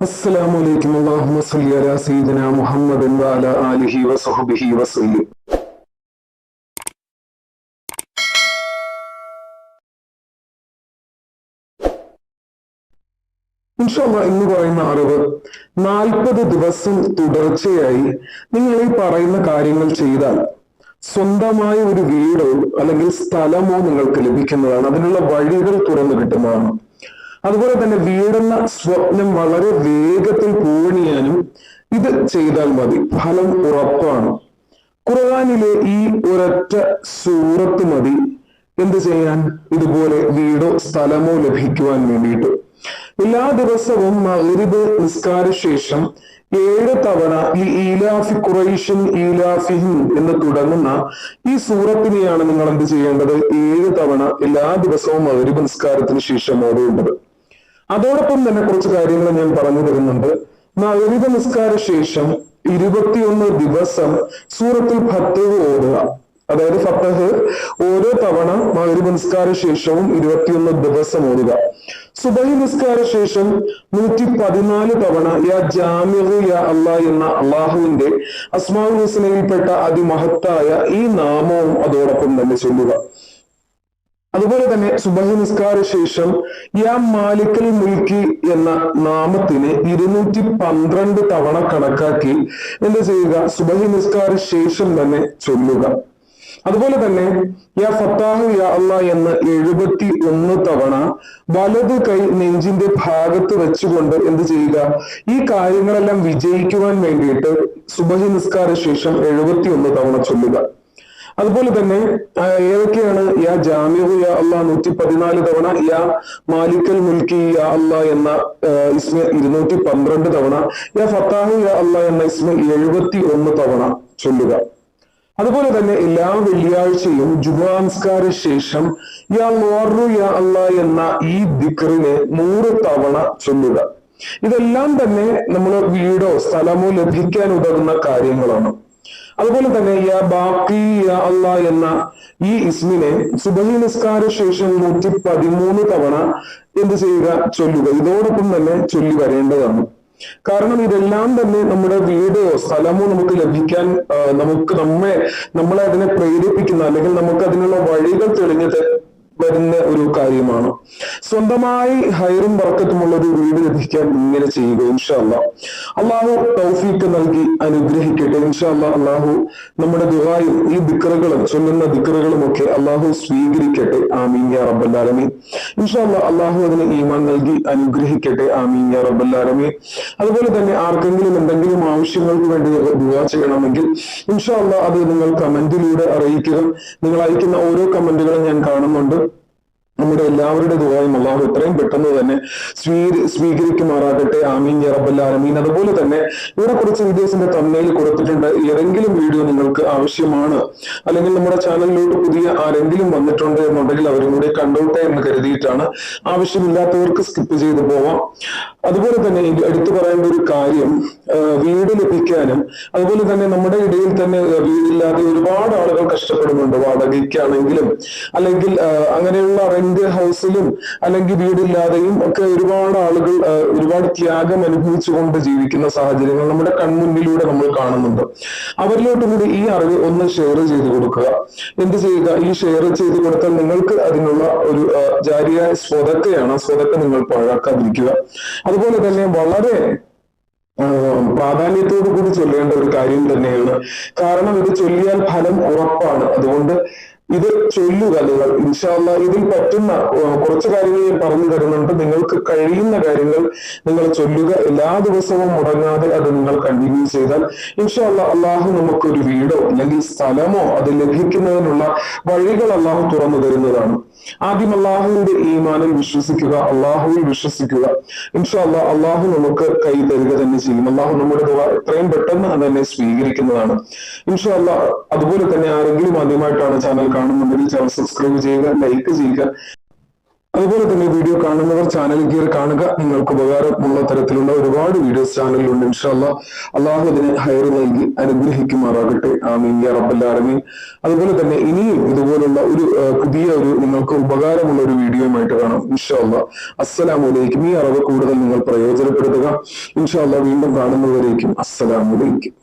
السلام عليكم اللهم صل على سيدنا محمد وعلى آله وصحبه وسلم ഇൻഷാല്ല എന്ന് പറയുന്ന അറിവ് നാൽപ്പത് ദിവസം തുടർച്ചയായി നിങ്ങൾ ഈ പറയുന്ന കാര്യങ്ങൾ ചെയ്താൽ സ്വന്തമായ ഒരു വീടോ അല്ലെങ്കിൽ സ്ഥലമോ നിങ്ങൾക്ക് ലഭിക്കുന്നതാണ് അതിനുള്ള വഴികൾ തുറന്നു കിട്ടുന്നതാണ് അതുപോലെ തന്നെ വീടെന്ന സ്വപ്നം വളരെ വേഗത്തിൽ പൂണിയാനും ഇത് ചെയ്താൽ മതി. ഫലം ഉറപ്പാണ്. ഖുർആാനിലെ ഈ ഒരൊറ്റ സൂറത്ത് മതി. എന്ത് ചെയ്യാൻ? ഇതുപോലെ വീടോ സ്ഥലമോ ലഭിക്കുവാൻ വേണ്ടിയിട്ട്. എല്ലാ ദിവസവും മഗ്രിബ് നിസ്കാര ശേഷം ഏഴ് തവണ ഈ ഈലാഫി ഖുറൈഷൻ ഈലാഫിഹിൻ എന്ന് തുടങ്ങുന്ന ഈ സൂറത്തിനെയാണ് നിങ്ങൾ എന്ത് ചെയ്യേണ്ടത്? ഏഴ് തവണ എല്ലാ ദിവസവും മകരിബ് നിസ്കാരത്തിന് ശേഷം ഓടേണ്ടത് അതോടൊപ്പം തന്നെ കുറച്ച് കാര്യങ്ങൾ ഞാൻ പറഞ്ഞു തരുന്നുണ്ട്. മഗ്രിബ് നിസ്കാര ശേഷം ഇരുപത്തിയൊന്ന് ദിവസം സൂറത്തിൽ ഭത്തവ് ഓടുക അതായത് ഫത്തഹ് ഓരോ തവണ മഗ്രിബ് നിസ്കാര ശേഷവും ഇരുപത്തിയൊന്ന് ദിവസം ഓടുക സുബഹി നിസ്കാര ശേഷം നൂറ്റി പതിനാല് തവണ യാ ജാമിഹു യാ അള്ളാ എന്ന അള്ളാഹുവിന്റെ അസ്മാഉൽ ഹുസ്നയിൽപ്പെട്ട അതിമഹത്തായ ഈ നാമവും അതോടൊപ്പം തന്നെ ചൊല്ലുക. അതുപോലെ തന്നെ സുബഹി നിസ്കാര ശേഷം യാ മാലിക്കൽ മുൽക്കി എന്ന നാമത്തിന് ഇരുന്നൂറ്റി പന്ത്രണ്ട് തവണ കണക്കാക്കി എന്ത് ചെയ്യുക? സുബഹി നിസ്കാര ശേഷം തന്നെ ചൊല്ലുക. അതുപോലെ തന്നെ യാ ഫത്താഹു യാ അല്ല എന്ന് എഴുപത്തി ഒന്ന് തവണ വലത് കൈ നെഞ്ചിന്റെ ഭാഗത്ത് വെച്ചുകൊണ്ട് എന്ത് ചെയ്യുക? ഈ കാര്യങ്ങളെല്ലാം വിജയിക്കുവാൻ വേണ്ടിയിട്ട് സുബഹി നിസ്കാര ശേഷം എഴുപത്തി ഒന്ന് തവണ ചൊല്ലുക. അതുപോലെ തന്നെ ഏതൊക്കെയാണ് യാ ജാമിഹു യാ അള്ളാ നൂറ്റി പതിനാല് തവണ യാ മാലിക്കൽ മുൽക്കി യാ അള്ളാഹ് എന്ന ഇസ്മ ഇരുന്നൂറ്റി പന്ത്രണ്ട് തവണ യാ ഫത്താഹു യാ അള്ളാഹ് എന്ന ഇസ്മ എഴുപത്തി ഒന്ന് തവണ ചൊല്ലുക. അതുപോലെ തന്നെ എല്ലാ വെള്ളിയാഴ്ചയും ജുബാംസ്കാര ശേഷം യാ മോറു യാ അല്ല എന്ന ഈ ദിക്റിനെ നൂറ് തവണ ചൊല്ലുക. ഇതെല്ലാം തന്നെ നമ്മൾ വീടോ സ്ഥലമോ ലഭിക്കാൻ ഉതകുന്ന കാര്യങ്ങളാണ്. അതുപോലെ തന്നെ യാ അള്ളാ എന്ന ഈ ഇസ്മിനെ സുബഹി നിസ്കാര ശേഷം നൂറ്റി പതിമൂന്ന് തവണ എന്ത് ചെയ്യുക? ചൊല്ലുക. ഇതോടൊപ്പം തന്നെ ചൊല്ലി വരേണ്ടതാണ്. കാരണം ഇതെല്ലാം തന്നെ നമ്മുടെ വീടോ സ്ഥലമോ നമുക്ക് ലഭിക്കാൻ നമുക്ക് നമ്മെ നമ്മളെ അതിനെ പ്രേരിപ്പിക്കുന്ന അല്ലെങ്കിൽ നമുക്ക് അതിനുള്ള വഴികൾ തെളിഞ്ഞ് ത- വരുന്ന ഒരു കാര്യമാണ്. സ്വന്തമായി ഹൈറും വർക്കത്തുമുള്ള ഒരു വീട് ലഭിക്കാൻ ഇങ്ങനെ ചെയ്യുക ഇൻഷാല്ല അള്ളാഹു തൗഫീക്ക് നൽകി അനുഗ്രഹിക്കട്ടെ ഇൻഷാല്ല അള്ളാഹു നമ്മുടെ ദുഹായും ഈ ദിക്കറുകളും ചൊല്ലുന്ന ദിക്കറുകളും ഒക്കെ അള്ളാഹു സ്വീകരിക്കട്ടെ. ആമീൻ റബ്ബല്ലാലമീൻ ഇൻഷാല്ല അള്ളാഹു അതിന് ഈമാൻ നൽകി അനുഗ്രഹിക്കട്ടെ. ആമീൻ യാ റബ്ബല്ലാലമീൻ അതുപോലെ തന്നെ ആർക്കെങ്കിലും എന്തെങ്കിലും ആവശ്യങ്ങൾക്ക് വേണ്ടി ദുവാ ചെയ്യണമെങ്കിൽ ഇൻഷാല്ല അത് നിങ്ങൾ കമന്റിലൂടെ അറിയിക്കുക. നിങ്ങൾ അയക്കുന്ന ഓരോ കമന്റുകളും ഞാൻ കാണുന്നുണ്ട്. നമ്മുടെ എല്ലാവരുടെ ദുബായും അള്ളാഹു എത്രയും പെട്ടെന്ന് തന്നെ സ്വീ സ്വീകരിക്കുമാറാകട്ടെ. ആമീൻ റബ്ബൽ ആലമീൻ. അതുപോലെ തന്നെ ഇവിടെ കുറച്ച് വീഡിയോസിന്റെ തമ്മയിൽ കൊടുത്തിട്ടുണ്ട്. ഏതെങ്കിലും വീഡിയോ നിങ്ങൾക്ക് ആവശ്യമാണ് അല്ലെങ്കിൽ നമ്മുടെ ചാനലിലോട്ട് പുതിയ ആരെങ്കിലും വന്നിട്ടുണ്ട് എന്നുണ്ടെങ്കിൽ അവരും കൂടെ കണ്ടോട്ടെ എന്ന് കരുതിയിട്ടാണ്. ആവശ്യമില്ലാത്തവർക്ക് സ്കിപ്പ് ചെയ്തു പോവാം. അതുപോലെ തന്നെ എടുത്തു പറയേണ്ട ഒരു കാര്യം വീട് ലഭിക്കാനും അതുപോലെ തന്നെ നമ്മുടെ ഇടയിൽ തന്നെ വീടില്ലാതെ ഒരുപാട് ആളുകൾ കഷ്ടപ്പെടുന്നുണ്ട്. വാടകയ്ക്കാണെങ്കിലും അല്ലെങ്കിൽ അങ്ങനെയുള്ള റെന്റ് ഹൗസിലും അല്ലെങ്കിൽ വീടില്ലാതെയും ഒക്കെ ഒരുപാട് ആളുകൾ ഒരുപാട് ത്യാഗം അനുഭവിച്ചുകൊണ്ട് ജീവിക്കുന്ന സാഹചര്യങ്ങൾ നമ്മുടെ കൺമുന്നിലൂടെ നമ്മൾ കാണുന്നുണ്ട്. അവരിലോട്ട് കൂടി ഈ അറിവ് ഒന്ന് ഷെയർ ചെയ്ത് കൊടുക്കുക. എന്ത് ചെയ്യുക? ഈ ഷെയർ ചെയ്ത് കൊടുത്താൽ നിങ്ങൾക്ക് അതിനുള്ള ഒരു ജാരിയായ സ്വതക്കയാണ് സ്വതക്ക നിങ്ങൾ പാഴാക്കാതിരിക്കുക. അതുപോലെ തന്നെ വളരെ പ്രാധാന്യത്തോടു കൂടി ചൊല്ലേണ്ട ഒരു കാര്യം തന്നെയാണ്. കാരണം ഇത് ചൊല്ലിയാൽ ഫലം ഉറപ്പാണ്. അതുകൊണ്ട് ഇത് ചൊല്ലുക നിങ്ങൾ. ഇൻഷാല്ല ഇതിൽ പറ്റുന്ന കുറച്ച് കാര്യങ്ങൾ ഞാൻ പറഞ്ഞു തരുന്നുണ്ട്. നിങ്ങൾക്ക് കഴിയുന്ന കാര്യങ്ങൾ നിങ്ങൾ ചൊല്ലുക. എല്ലാ ദിവസവും മുടങ്ങാതെ അത് നിങ്ങൾ കണ്ടിന്യൂ ചെയ്താൽ ഇൻഷാല്ല അള്ളാഹു നമുക്ക് ഒരു വീടോ അല്ലെങ്കിൽ സ്ഥലമോ അത് ലഭിക്കുന്നതിനുള്ള വഴികൾ അള്ളാഹു തുറന്നു തരുന്നതാണ്. ആദ്യം അള്ളാഹുവിന്റെ ഈമാനിൽ വിശ്വസിക്കുക അള്ളാഹുവിൽ വിശ്വസിക്കുക. ഇൻഷാല്ല അള്ളാഹു നമുക്ക് കൈ തരിക തന്നെ ചെയ്യും. അള്ളാഹു നമ്മുടെ ദുവ എത്രയും പെട്ടെന്ന് അത് തന്നെ സ്വീകരിക്കുന്നതാണ്. ഇൻഷാല്ല അതുപോലെ തന്നെ ആരെങ്കിലും ആദ്യമായിട്ടാണ് ചാനൽ കാണുന്നുണ്ടെങ്കിൽ ചാനൽ സബ്സ്ക്രൈബ് ചെയ്യുക ലൈക്ക് ചെയ്യുക. അതുപോലെ തന്നെ വീഡിയോ കാണുന്നവർ ചാനൽ കയറി കാണുക. നിങ്ങൾക്ക് ഉപകാരമുള്ള തരത്തിലുള്ള ഒരുപാട് വീഡിയോസ് ചാനലിലുണ്ട് ഇൻഷാല്ല അള്ളാഹു അതിനെ ഹയർ നൽകി അനുഗ്രഹിക്കുമാറാകട്ടെ. ആമീൻ യാ റബ്ബൽ അതുപോലെ തന്നെ ഇനിയും ഇതുപോലുള്ള ഒരു പുതിയ ഒരു നിങ്ങൾക്ക് ഉപകാരമുള്ള ഒരു വീഡിയോയുമായിട്ട് കാണാം ഇൻഷാല്ല അസ്സലാമലൈക്കും ഈ അറിവ് കൂടുതൽ നിങ്ങൾ പ്രയോജനപ്പെടുത്തുക. ഇൻഷാല്ല വീണ്ടും കാണുന്നവരേക്കും അസ്സലാമലൈക്കും